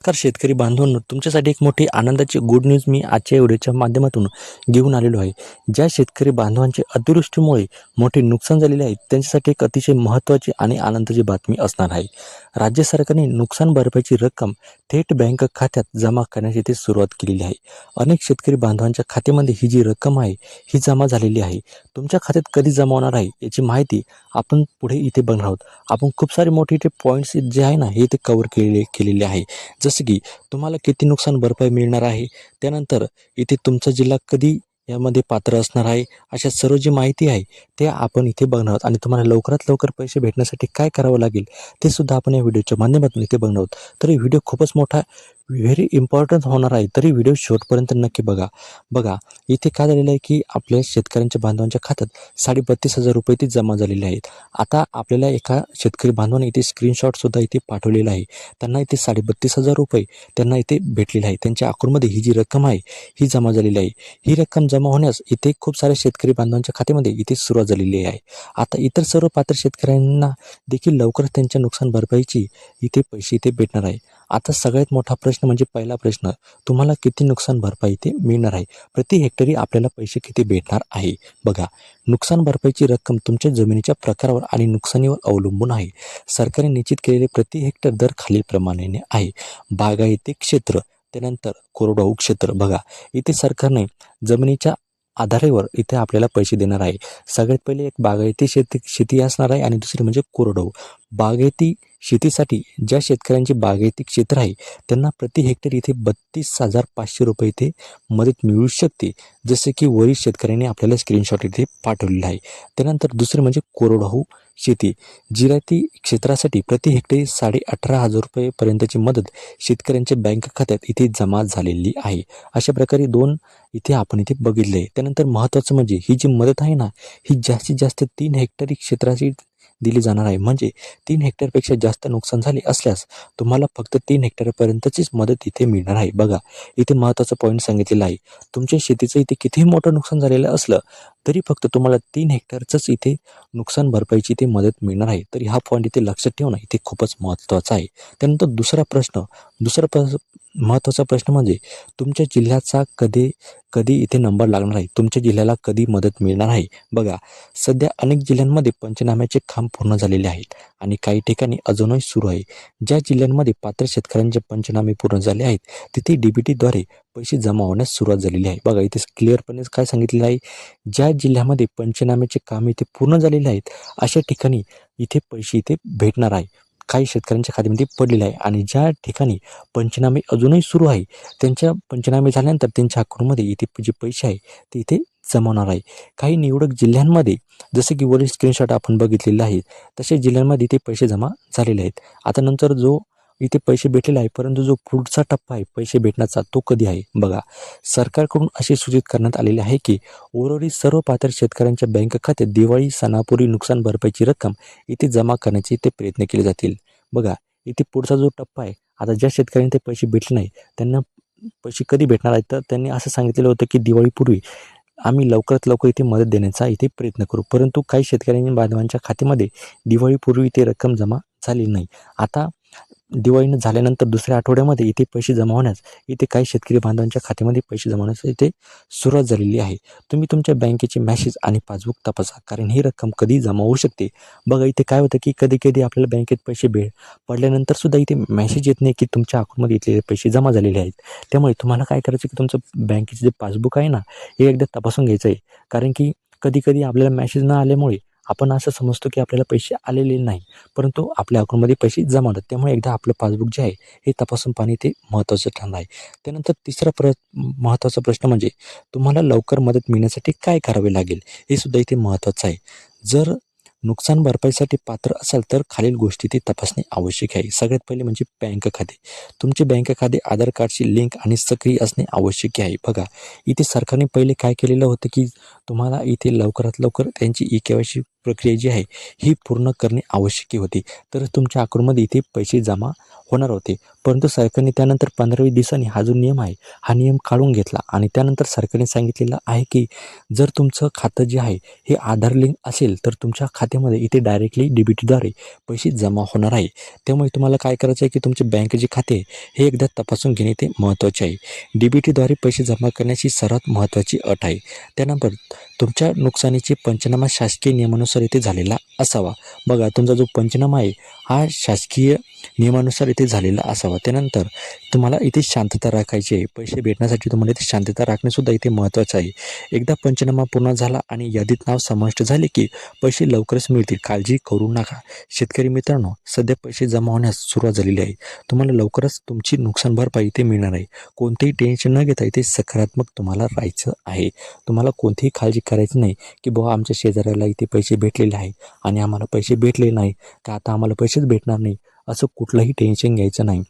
नमस्कार शेतकरी बांधवांनो तुमच्यासाठी एक मोठी आनंदाची गुड न्यूज मी आजच्या व्हिडिओच्या माध्यमातून घेऊन आलेलो आहे. ज्या शेतकरी बांधवांचे अतिवृष्टीमुळे मोठे नुकसान झालेले आहे त्यांच्यासाठी एक अतिशय महत्त्वाची आणि आनंदाची बातमी असणार आहे. राज्य सरकारने नुकसान भरपाईची रक्कम थेट बँक खात्यात जमा करण्याची ते सुरुवात केलेली आहे. अनेक शेतकरी बांधवांच्या खात्यामध्ये ही जी रक्कम आहे ही जमा झालेली आहे. तुमच्या खात्यात कधी जमा होणार आहे याची माहिती आपण पुढे इथे बघणार आहोत. आपण खूप सारे मोठे इथे पॉईंट्स जे आहे ना हे ते कवर केले केलेले आहे. जसं की तुम्हाला किती नुकसान भरपाई मिळणार आहे त्यानंतर इथे तुमचा जिल्हा कधी यामध्ये पात्र असणार आहे अशा सर्व जी माहिती आहे ते आपण इथे बघणार आहोत. आणि तुम्हाला लवकरात लवकर पैसे भेटण्यासाठी काय करावं लागेल ते सुद्धा आपण या व्हिडिओच्या माध्यमातून इथे बघणार आहोत. तर व्हिडिओ खूपच मोठा व्हेरी इम्पॉर्टंट होणार आहे. तरी व्हिडिओ शेवटपर्यंत नक्की बघा. बघा इथे काय झालेलं आहे की आपल्या शेतकऱ्यांच्या बांधवांच्या खात्यात साडेबत्तीस हजार रुपये ती जमा झालेले आहेत. आता आपल्याला एका शेतकरी बांधवाने इथे स्क्रीनशॉटसुद्धा इथे पाठवलेला आहे. त्यांना इथे साडेबत्तीस हजार रुपये त्यांना इथे भेटलेले आहे. त्यांच्या अकाउंटमध्ये ही जी रक्कम आहे ही जमा झालेली आहे. ही रक्कम जमा होण्यास इथे खूप साऱ्या शेतकरी बांधवांच्या खात्यामध्ये इथे सुरुवात झालेली आहे. आता इतर सर्व पात्र शेतकऱ्यांना देखील लवकरच त्यांच्या नुकसान भरपाईची इथे पैसे इथे भेटणार आहे. आता सगळ्यात मोठा प्रश्न म्हणजे पहिला प्रश्न तुम्हाला किती नुकसान भरपाई इथे मिळणार आहे? प्रति हेक्टरी आपल्याला पैसे किती भेटणार आहे? बघा नुकसान भरपाईची रक्कम तुमच्या जमिनीच्या प्रकारावर आणि नुकसानीवर अवलंबून आहे. सरकारने निश्चित केलेले प्रति हेक्टर दर खालीलप्रमाणे आहे. बागायती क्षेत्र त्यानंतर कोरडवाहू क्षेत्र. बघा इथे सरकारने जमिनीच्या आधारेवर इथे आपल्याला पैसे देणार आहे. सगळ्यात पहिले एक बागायती शेती शेती असणार आहे आणि दुसरी म्हणजे कोरडवाहू. बागायती शेतीसाठी ज्या शेतकऱ्यांची बागायती क्षेत्र आहे त्यांना प्रति हेक्टर इथे बत्तीस हजार पाचशे रुपये इथे मदत मिळू शकते. जसे की वरील शेतकऱ्यांनी आपल्याला स्क्रीनशॉट इथे पाठवलेला आहे. त्यानंतर दुसरे म्हणजे कोरडवाहू शेती. जिरायती क्षेत्रासाठी प्रति हेक्टरी साडे अठरा हजार रुपयेपर्यंतची मदत शेतकऱ्यांच्या बँक खात्यात इथे जमा झालेली आहे. अशा प्रकारे दोन इथे आपण इथे बघितले आहे त्यानंतर महत्त्वाचं म्हणजे ही जी मदत आहे ना ही जास्तीत जास्त तीन हेक्टरी क्षेत्राची दिली जाणार आहे. म्हणजे तीन हेक्टरपेक्षा जास्त नुकसान झाले असल्यास तुम्हाला फक्त तीन हेक्टरपर्यंतचीच मदत इथे मिळणार आहे. बघा इथे महत्त्वाचं पॉईंट सांगितलेला आहे. तुमच्या शेतीचं इथे कितीही मोठं नुकसान झालेलं असलं तरी फक्त तुम्हाला तीन हेक्टरचंच इथे नुकसान भरपाईची इथे मदत मिळणार आहे. तरी हा पॉईंट इथे लक्षात ठेवणं इथे खूपच महत्त्वाचा आहे. त्यानंतर दुसरा प्रश्न दुसरा प्र महत्त्वाचा प्रश्न म्हणजे तुमच्या जिल्ह्याचा कधी कधी इथे नंबर लागणार आहे? तुमच्या जिल्ह्याला कधी मदत मिळणार आहे? बघा सध्या अनेक जिल्ह्यांमध्ये पंचनाम्याचे काम पूर्ण झालेले आहेत. आणि काही ठिकाणी अजूनही सुरू आहे. ज्या जिल्ह्यांमध्ये पात्र शेतकऱ्यांचे पंचनामे पूर्ण झाले आहेत तिथे डी बी टीद्वारे पैसे जमा होण्यास सुरुवात झालेली आहे. बघा इथे क्लिअरपणे काय सांगितलेलं आहे? ज्या जिल्ह्यामध्ये पंचनाम्याचे काम इथे पूर्ण झालेले आहेत अशा ठिकाणी इथे पैसे इथे भेटणार आहे. काही शेतकऱ्यांच्या खात्यामध्ये पडलेले आहे. आणि ज्या ठिकाणी पंचनामे अजूनही सुरू आहे त्यांच्या पंचनामे झाल्यानंतर त्यांच्या अकाउंटमध्ये इथे जे पैसे आहे ते इथे जमवणार आहे. काही निवडक जिल्ह्यांमध्ये जसे की वरील स्क्रीनशॉट आपण बघितलेलं आहे तसे जिल्ह्यांमध्ये ते पैसे जमा झालेले आहेत. आता नंतर जो इथे पैसे भेटलेले आहे परंतु जो पुढचा टप्पा आहे पैसे भेटण्याचा तो कधी आहे? बघा सरकारकडून असे सूचित करण्यात आलेले आहे की उर्वरित सर्व पात्र शेतकऱ्यांच्या बँक खात्यात दिवाळी सणापूर्वी नुकसान भरपाईची रक्कम इथे जमा करण्याचे इथे प्रयत्न केले जातील. बघा इथे पुढचा जो टप्पा आहे आता ज्या शेतकऱ्यांनी ते पैसे भेटले नाही त्यांना पैसे कधी भेटणार आहेत? तर त्यांनी असं सांगितलेलं होतं की दिवाळीपूर्वी आम्ही लवकरात लवकर इथे मदत देण्याचा इथे प्रयत्न करू. परंतु काही शेतकऱ्यांनी बांधवांच्या खात्यामध्ये दिवाळीपूर्वी ते रक्कम जमा झाली नाही. आता दिवाळीनं झाल्यानंतर दुसऱ्या आठवड्यामध्ये इथे पैसे जमा होण्यास इथे काही शेतकरी बांधवांच्या खात्यामध्ये पैसे जमा होण्यास इथे सुरुवात झालेली आहे. तुम्ही तुमच्या बँकेचे मॅसेज आणि पासबुक तपासा कारण ही रक्कम कधी जमा होऊ शकते. बघा इथे काय होतं की कधी कधी आपल्याला बँकेत पैसे भेट पडल्यानंतर सुद्धा इथे मॅसेज येत नाही की तुमच्या अकाउंटमध्ये इथले पैसे जमा झालेले आहेत. त्यामुळे तुम्हाला काय करायचं की तुमचं बँकेचे जे पासबुक आहे ना हे एकदा तपासून घ्यायचं आहे. कारण की कधी कधी आपल्याला मॅसेज न आल्यामुळे आपण असं समजतो की आपल्याला पैसे आलेले नाही परंतु आपल्या अकाउंटमध्ये पैसे जमा होतात. त्यामुळे एकदा आपलं पासबुक जे आहे हे तपासून पाणी ते महत्त्वाचं ठरणार आहे. त्यानंतर तिसरा प्र महत्त्वाचा प्रश्न म्हणजे तुम्हाला लवकर मदत मिळण्यासाठी काय करावे लागेल? हे सुद्धा इथे महत्त्वाचं आहे. जर नुकसान भरपाईसाठी पात्र असाल तर खालील गोष्टी ते तपासणे आवश्यक आहे. सगळ्यात पहिले म्हणजे बँक खाते. तुमचे बँक खाते आधार कार्डची लिंक आणि सक्रिय असणे आवश्यक आहे. बघा इथे सरकारने पहिले काय केलेलं होतं की तुम्हाला इथे लवकरात लवकर त्यांची ई के वाय सी प्रक्रिया जी आहे ही पूर्ण करणे आवश्यक होते. तर तुमच्या अकाउंटमध्ये इथे पैसे जमा होणार होते. परंतु सरकारने त्यानंतर पंधरावी दिवसांनी हा जो नियम आहे हा नियम काढून घेतला. आणि त्यानंतर सरकारने सांगितलेलं आहे की जर तुमचं खातं जे आहे हे आधार लिंक असेल तर तुमच्या खात्यामध्ये इथे डायरेक्टली डी बी टीद्वारे पैसे जमा होणार आहे. त्यामुळे तुम्हाला काय करायचं आहे की तुमचे बँकेचे खाते हे एकदा तपासून घेणे ते महत्त्वाचे आहे. डी बी टीद्वारे पैसे जमा करण्याची सर्वात महत्त्वाची अट आहे. त्यानंतर तुमच्या नुकसानीचे पंचनामा शासकीय नियमानुसार इथे झालेला असावा. बघा तुमचा जो पंचनामा आहे हा शासकीय नियमानुसार इथे झालेला असावा. त्यानंतर तुम्हाला इथे शांतता राखायची आहे. पैसे भेटण्यासाठी तुम्हाला इथे शांतता राखणेसुद्धा इथे महत्त्वाचं आहे. एकदा पंचनामा पूर्ण झाला आणि यादीत नाव समाविष्ट झाले की पैसे लवकरच मिळतील. काळजी करू नका. शेतकरी मित्रांनो सध्या पैसे जमा होण्यास सुरुवात झालेली आहे. तुम्हाला लवकरच तुमची नुकसान भरपाई इथे मिळणार आहे. कोणतेही टेन्शन न घेता इथे सकारात्मक तुम्हाला राहायचं आहे. तुम्हाला कोणतीही काळजी करायची नाही की बुवा आमच्या शेजाऱ्याला इथे पैसे भेटलेले आहे आणि आम्हाला पैसे भेटले नाही. तर आता आम्हाला पैसेच भेटणार नाही? असं कुठलंही टेन्शन घ्यायचं नाही.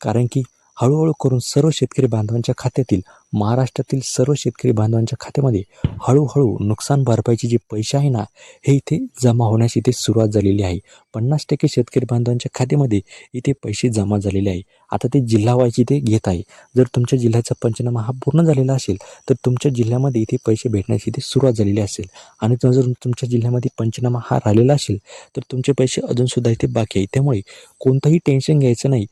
कारण की हळूहळू करून सर्व शेतकरी बांधवांच्या खात्यातील महाराष्ट्रातील सर्व शेतकरी बांधवांच्या खात्यामध्ये हळूहळू नुकसान भरपाईचे जे पैसे आहे ना हे इथे जमा होण्यास इथे सुरुवात झालेली आहे. पन्नास टक्के शेतकरी बांधवांच्या खात्यामध्ये इथे पैसे जमा झालेले आहे. आता ते जिल्हावाईज इथे घेत आहे. जर तुमच्या जिल्ह्याचा पंचनामा हा पूर्ण झालेला असेल तर तुमच्या जिल्ह्यामध्ये इथे पैसे भेटण्याची इथे सुरुवात झालेली असेल. आणि जर तुमच्या जिल्ह्यामध्ये पंचनामा हा राहिलेला असेल तर तुमचे पैसे अजूनसुद्धा इथे बाकी आहे. त्यामुळे कोणतंही टेन्शन घ्यायचं नाही.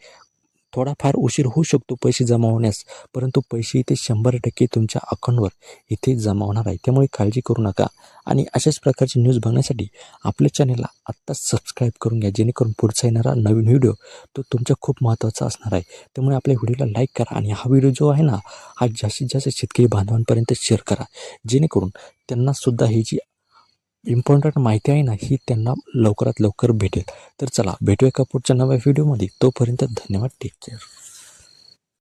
थोडाफार उशीर होऊ शकतो पैसे जमा होण्यास. परंतु पैसे इथे शंभर टक्के तुमच्या अकाउंटवर इथे जमा होणार आहे. त्यामुळे काळजी करू नका. आणि अशाच प्रकारची न्यूज बघण्यासाठी आपल्या चॅनलला आत्ताच सबस्क्राईब करून घ्या. जेणेकरून पुढचा येणारा नवीन व्हिडिओ तो तुमच्या खूप महत्त्वाचा असणार आहे. त्यामुळे आपल्या व्हिडिओला लाईक करा आणि हा व्हिडिओ जो आहे ना हा जास्तीत जास्त शेतकरी बांधवांपर्यंत शेअर करा. जेणेकरून त्यांनासुद्धा ही जी इम्पॉर्टंट माहिती आहे ना ही त्यांना लवकरात लवकर भेटेल. तर चला भेटूया का पुढच्या नव्या व्हिडिओमध्ये तोपर्यंत धन्यवाद. Take care